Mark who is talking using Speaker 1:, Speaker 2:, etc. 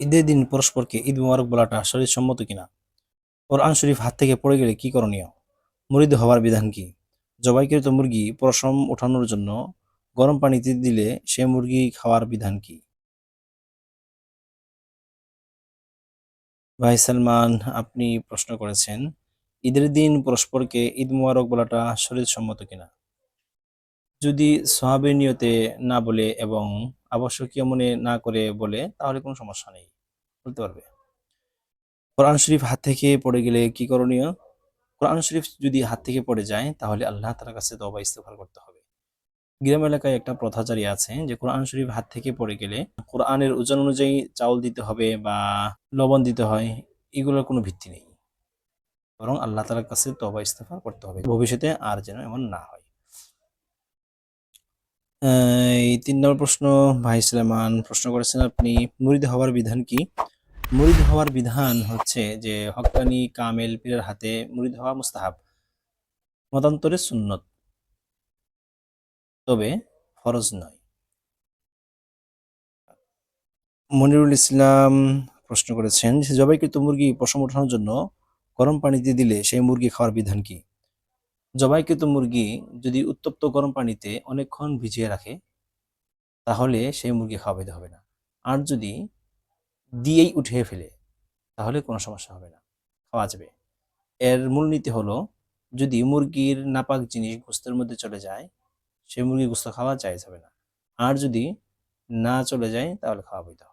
Speaker 1: ঈদের দিন পরস্পরকে ঈদ মুবারক বলাটা শরীরসম্মত কিনা? কোরআন শরীফ হাত থেকে পড়ে গেলে কি করণীয়? মুরিদ হওয়ার বিধান কি? জবাইকৃত মুরগি পশম ওঠানোর জন্য গরম পানিতে দিলে সে মুরগি খাওয়ার বিধান কি? ভাই সালমান, আপনি প্রশ্ন করেছেন, ঈদের দিন পরস্পরকে ঈদ মুবারক বলাটা শরীরসম্মত কিনা? যদি সোহাবের নিয়তে না বলে এবং আবশ্যকীয় মনে না করে বলে, তাহলে কোনো সমস্যা নেই। বলতে পারবে। কোরআন শরীফ হাত থেকে পড়ে গেলে কি করণীয়? কোরআন শরীফ যদি হাত থেকে পড়ে যায়, তাহলে আল্লাহ তালার কাছে তবা ইস্তেফার করতে হবে। গ্রাম এলাকায় একটা প্রথাচারী আছে যে কোরআন শরীফ হাত থেকে পড়ে গেলে কোরআনের ওজন অনুযায়ী চাউল দিতে হবে বা লবণ দিতে হয়, এগুলোর কোনো ভিত্তি নেই। বরং আল্লাহ তালার কাছে তবা ইস্তেফা করতে হবে। ভবিষ্যতে আর যেন এমন না হয়। এই তিন নম্বর প্রশ্ন, ভাই সুলেমান, প্রশ্ন করেছেন আপনি, মুরিদ হওয়ার বিধান কি? মুরিদ হওয়ার বিধান হচ্ছে যে হক্কানি কামেল পীরের হাতে মুরিদ হওয়া মুস্তাহাব, মতান্তরে সুন্নত। তবে ফরজ নয়। মনিরুল ইসলাম প্রশ্ন করেছেন যে জবাইকৃত মুরগি পশম ওঠানোর জন্য গরম পানিতে দিলে সেই মুরগি খাওয়ার বিধান কি? জবাইকৃত মুরগি যদি উত্তপ্ত গরম পানিতে অনেকক্ষণ ভিজিয়ে রাখে, তাহলে সেই মুরগি খাওয়াইতে হবে না। আর যদি দিয়েই উঠিয়ে ফেলে, তাহলে কোনো সমস্যা হবে না, খাওয়া যাবে। এর মূলনীতি হলো, যদি মুরগির নাপাক জিনিস গোস্তের মধ্যে চলে যায়, সেই মুরগি গোস্ত খাওয়া যায় যাবে না। আর যদি না চলে যায়, তাহলে খাওয়া বইতে